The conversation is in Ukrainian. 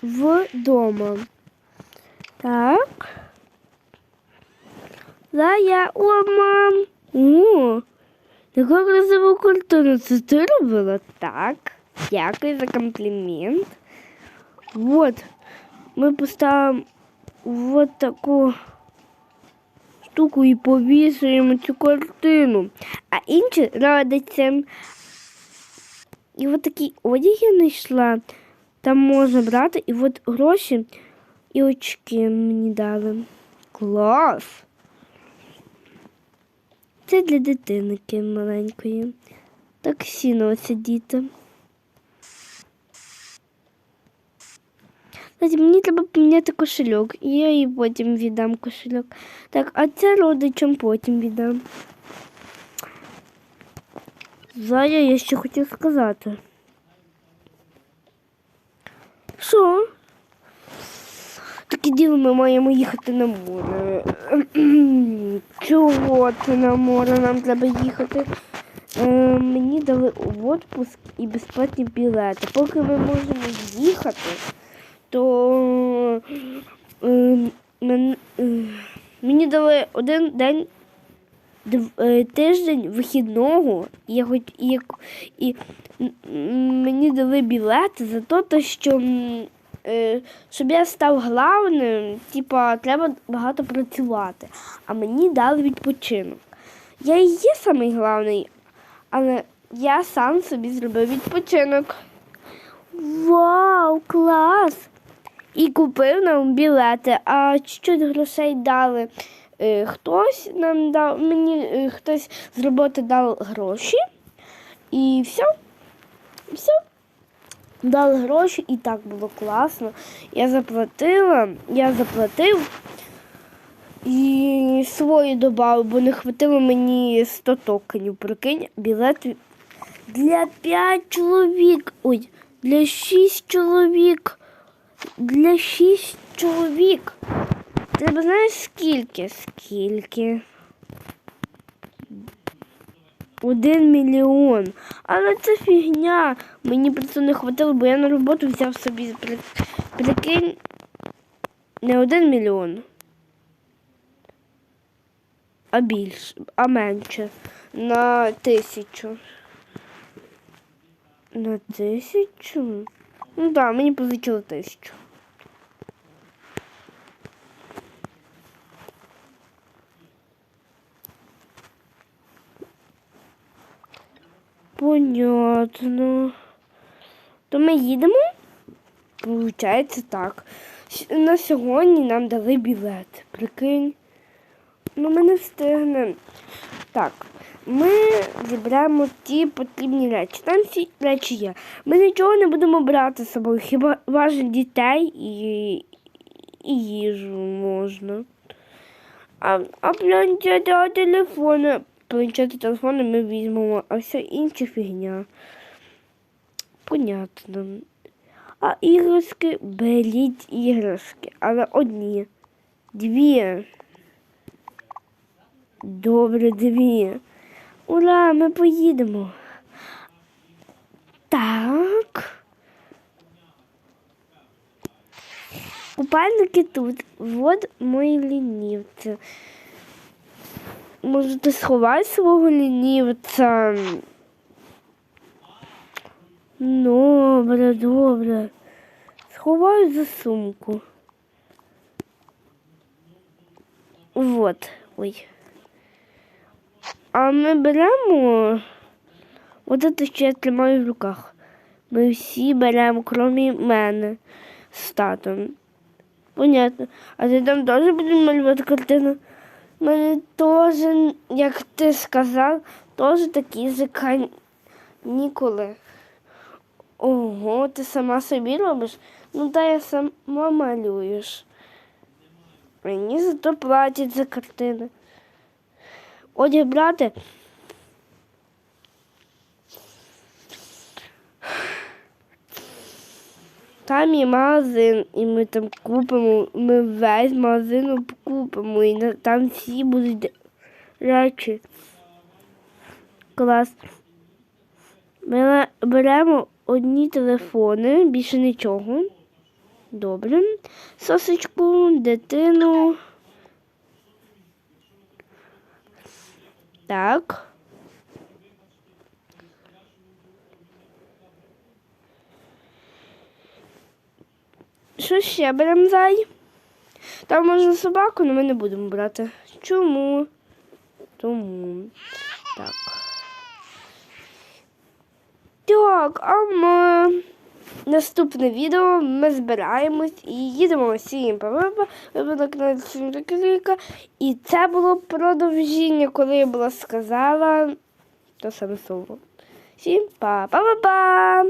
вдома. Так. Да, я о, мам. О, таку красиву картину. Це ти робила? Так. Дякую за комплімент. Вот. Ми поставимо вот таку штуку і повісуємо цю картину. А інші родиться. І от такий одяг я знайшла. Там можна брати, і от гроші і очки мені дали. Клас! Це для дитинки маленької. Так сіно сидіти. Кстати, мені треба поміняти кошельок, і я їй потім віддам кошельок. Так, а це родичам потім віддам. Зая, я ще хотів сказати. Що? Таке ми маємо їхати на море. Чого це на море нам треба їхати? Е, мені дали відпуск і безплатні білети. Поки ми можемо їхати, то е, е, мені дали один день тиждень вихідного, і я хоч і, і мені дали білети за те, що щоб я став главним, типа, треба багато працювати. А мені дали відпочинок. Я і є самий главний, але я сам собі зробив відпочинок. Вау, клас! І купив нам білети, а чуть грошей дали. Е, Хтось нам дав, мені е, хтось з роботи дав гроші. І все. Все. Дали гроші і так було класно. Я заплатила, я заплатив і свої додав, бо не хватило мені 100 токенів. Прикинь, білет для 5 чоловік. Ой, для 6 чоловік. Для 6 чоловік. Треба знаєш скільки? Скільки? Один мільйон. Але це фігня. Мені просто не хватило, бо я на роботу взяв собі прикинь не один мільйон. А більше, а менше. На тисячу. На тисячу? Ну так, мені позичили тисячу. Понятно. То ми їдемо? Получається так. На сьогодні нам дали білет. Прикинь. Ну ми не встигнемо. Так, ми зібраємо ті потрібні речі. Там всі речі є. Ми нічого не будемо брати з собою, хіба важить дітей і, і їжу можна. А, а планшети, телефони. Планшети, телефони ми візьмемо, а все інше фігня. Понятно. А іграшки беріть іграшки, але одні. Дві. Добре, дві. Ура, ми поїдемо. Так. Купальники тут. Вот мої лінівці. Може, ти сховай свого лінівця? Добре, добре. Сховаю за сумку. Вот. Ой. А ми беремо. От це, що я тримаю в руках. Ми всі беремо, крім мене з татом. Понятно. А ти там теж будеш малювати картину? Мене теж, як ти сказав, теж такі же канікули. Ого, ти сама собі робиш? Ну та я сама малюєш. Мені зато платять за картини. Одяг брати. Там є магазин, і ми там купимо, ми весь магазин купимо, і там всі будуть речі. Клас. Ми беремо одні телефони, більше нічого. Добре. Сосочку, дитину. Так. Що ще беремо зай? Там можна собаку, але ми не будемо брати. Чому? Тому. Так. Так, а ми наступне відео ми збираємось і їдемо всім папа, випадок на кліка. І це було продовження, коли я була сказала то саме слово. Всім па-па-па-па!